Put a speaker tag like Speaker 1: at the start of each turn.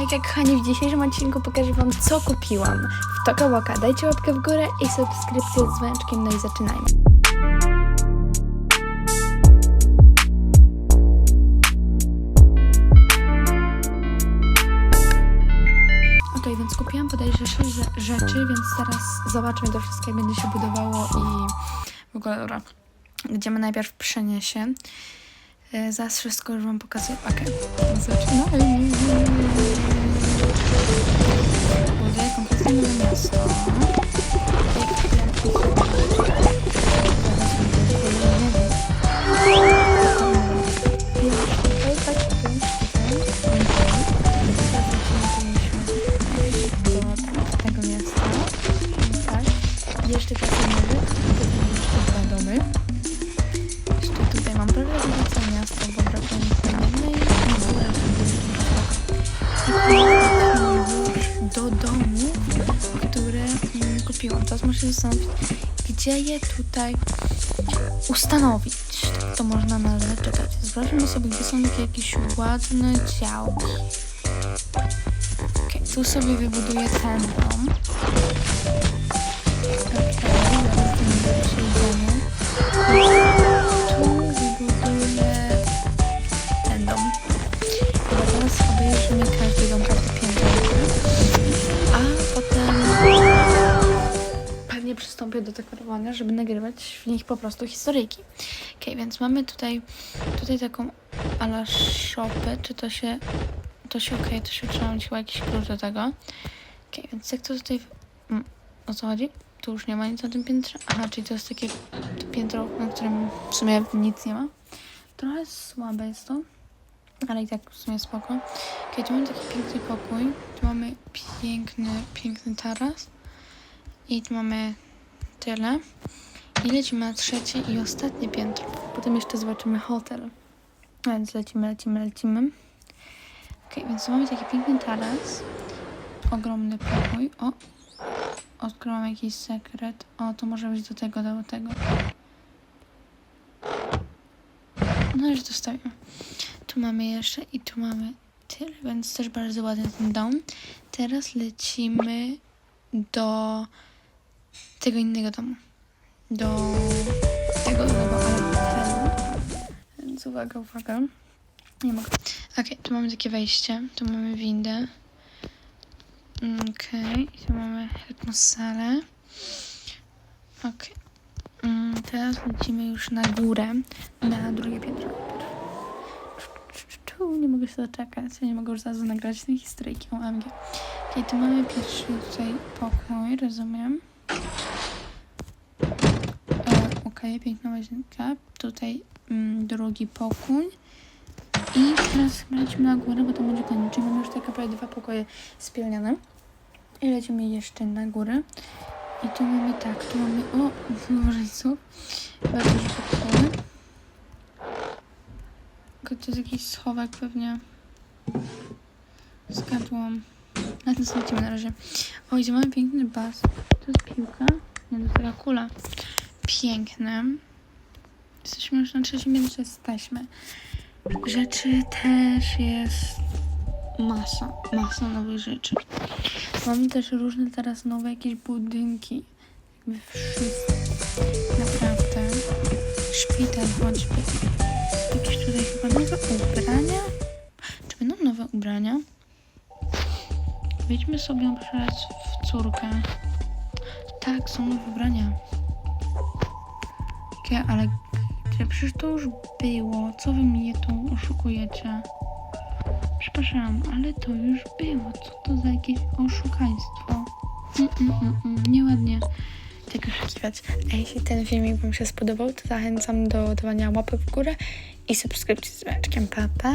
Speaker 1: Hejka kochani, w dzisiejszym odcinku pokażę wam co kupiłam w Tokawoka. Dajcie łapkę w górę i subskrypcję z dzwoneczkiem, no i zaczynajmy. Okej, więc kupiłam bodajże 6 rzeczy, więc teraz zobaczmy to wszystko, jak będzie się budowało i w ogóle, dobra, gdzie najpierw przeniesie. E, Zaraz wszystko już wam pokazuję. Okej, zaczynajmy. Buduję kompletnie nowe miasto. Jeszcze kasy jeszcze dwa domy. Jeszcze tutaj mam prawie całe miasto, bo brakuje mi jednej i do domu, które mm, kupiłam. Teraz muszę się zastanowić, gdzie je tutaj ustanowić. To można nazwać, czekać. Sprawdźmy sobie, gdzie są takie jakieś ładne działki. Okay, tu sobie wybuduję ten dom. Przystąpię do dekorowania, żeby nagrywać w nich po prostu historyjki. Okej, więc mamy tutaj, tutaj taką ala shopę, czy to się, to się okej, to się trzeba chyba jakiś klucz do tego. Okej, więc jak to tutaj, mm, o co chodzi? Tu już nie ma nic na tym piętrze. Aha, czyli to jest takie piętro, na którym w sumie nic nie ma. Trochę słabe jest to, ale i tak w sumie spoko. Okej, tu mamy taki piękny pokój. Tu mamy piękny, piękny taras. I tu mamy tyle. I lecimy na trzecie i ostatnie piętro. Potem jeszcze zobaczymy hotel. Więc lecimy, lecimy, lecimy. Okej, więc mamy taki piękny taras. Ogromny pokój. O, odkryłam jakiś sekret. O, to może być do tego, do tego. No już dostawimy. Tu mamy jeszcze i tu mamy tyle, więc też bardzo ładny ten dom. Teraz lecimy do tego innego domu. Do tego innego, tego. Więc uwaga, uwaga. Nie mogę. Okej, tu mamy takie wejście. Tu mamy windę. Okej, i tu mamy jedną salę. Okej. Mm, teraz lecimy już na górę, na drugie piętro. Nie mogę się doczekać, ja nie mogę już zaraz nagrać tej historyjki o AMG. Okej, tu mamy pierwszy tutaj pokój, rozumiem. E, Okej, piękna łazienka. Tutaj mm, drugi pokój. I teraz lecimy na górę, bo to będzie koniec. Mamy już tak naprawdę dwa pokoje spełnione. I lecimy jeszcze na górę. I tu mamy tak, tu mamy, o, nowożeńców. Bardzo duży pokój. Tylko to jest jakiś schowek pewnie. Zgadłam. Na tym lecimy na razie. O, tu mamy piękny bas. To jest piłka. Nie, to jest taka kula. Piękne. Jesteśmy już na trzecim piętrze, jesteśmy. Rzeczy też jest masa, masa nowych rzeczy. Mamy też różne teraz nowe jakieś budynki. Jakby wszystko. Naprawdę. Szpital choćby. Jakieś tutaj chyba nowe ubrania. Czy będą nowe ubrania? Wejdźmy sobie na przykład w córkę. Tak, są nowe ubrania. Jakie, ale gdzie? Przecież to już było. Co wy mnie tu oszukujecie? Przepraszam, ale to już było. Co to za jakieś oszukaństwo? Mm, mm, mm, nieładnie tego oszukiwać. A jeśli ten filmik Wam się spodobał, to zachęcam do dawania łapek w górę i subskrypcji z dzwoneczkiem. Pa, pa!